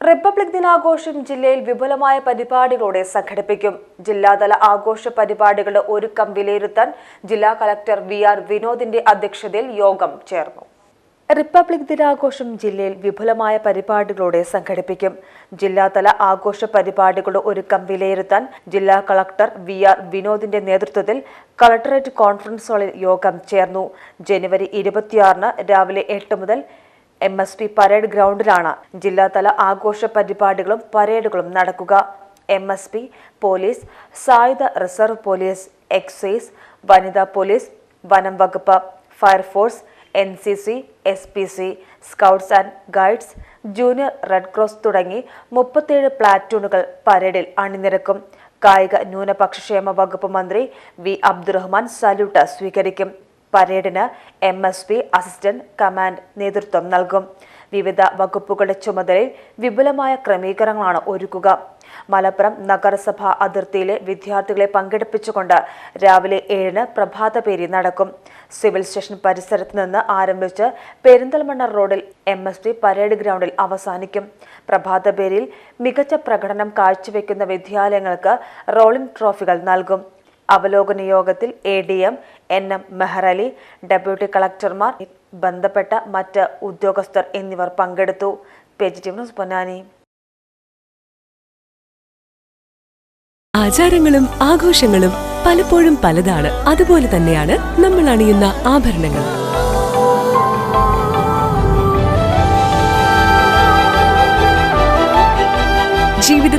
Republic ദിനാഘോഷം ജില്ലയിൽ വിപുലമായ പരിപാടികളോടെ സംഘടിപ്പിക്കും. ജില്ലാതല ആഘോഷ പരിപാടികളുടെ ഒരുക്കം വിലയിരുത്താൻ ജില്ലാ കളക്ടർ വി ആർ വിനോദിന്റെ അധ്യക്ഷതയിൽ യോഗം ചേർന്നു. റിപ്പബ്ലിക് ദിനാഘോഷം ജില്ലയിൽ വിപുലമായ പരിപാടികളോടെ സംഘടിപ്പിക്കും. ജില്ലാതല ആഘോഷ പരിപാടികളുടെ ഒരുക്കം വിലയിരുത്താൻ ജില്ലാ കളക്ടർ വി ആർ വിനോദിന്റെ നേതൃത്വത്തിൽ കളക്ടറേറ്റ് കോൺഫറൻസ് ഹാളിൽ യോഗം ചേർന്നു. ജനുവരി ഇരുപത്തിയാറിന് രാവിലെ എട്ട് മുതൽ എം എസ് പി പരേഡ് ഗ്രൗണ്ടിലാണ് ജില്ലാതല ആഘോഷ പരിപാടികളും പരേഡുകളും നടക്കുക. എം എസ് പി പോലീസ് സായുധ റിസർവ് പോലീസ് എക്സൈസ് വനിതാ പോലീസ് വനം വകുപ്പ് fire force N C C S P C scouts and guides junior red cross തുടങ്ങി മുപ്പത്തേഴ് പ്ലാറ്റൂണുകൾ പരേഡിൽ അണിനിരക്കും. കായിക ന്യൂനപക്ഷ ക്ഷേമ വകുപ്പ് മന്ത്രി വി അബ്ദുറഹ്മാൻ സല്യൂട്ട് സ്വീകരിക്കും. പരേഡിന് M S P assistant command നേതൃത്വം നൽകും. വിവിധ വകുപ്പുകളുടെ ചുമതലയിൽ വിപുലമായ ക്രമീകരണങ്ങളാണ് ഒരുക്കുക. മലപ്പുറം നഗരസഭ അതിർത്തിയിലെ വിദ്യാർത്ഥികളെ പങ്കെടുപ്പിച്ചുകൊണ്ട് രാവിലെ ഏഴിന് പ്രഭാതപേരി നടക്കും. സിവിൽ സ്റ്റേഷൻ പരിസരത്ത് നിന്ന് ആരംഭിച്ച് പെരിന്തൽമണ്ണ റോഡിൽ എം എസ് പി പരേഡ് ഗ്രൗണ്ടിൽ അവസാനിക്കും. പ്രഭാതപേരിയിൽ മികച്ച പ്രകടനം കാഴ്ചവെക്കുന്ന വിദ്യാലയങ്ങൾക്ക് റോളിംഗ് ട്രോഫികൾ നൽകും. അവലോകന യോഗത്തിൽ A D M N M Meharali deputy കളക്ടർമാർ ബന്ധപ്പെട്ട മറ്റ് ഉദ്യോഗസ്ഥർ എന്നിവർ പങ്കെടുത്തു. പോസിറ്റീവ് പൊന്നാനി. ആചാരങ്ങളും ആഘോഷങ്ങളും പലപ്പോഴും പലതാണ്. അതുപോലെ തന്നെയാണ് നമ്മൾ അണിയുന്ന ആഭരണങ്ങൾ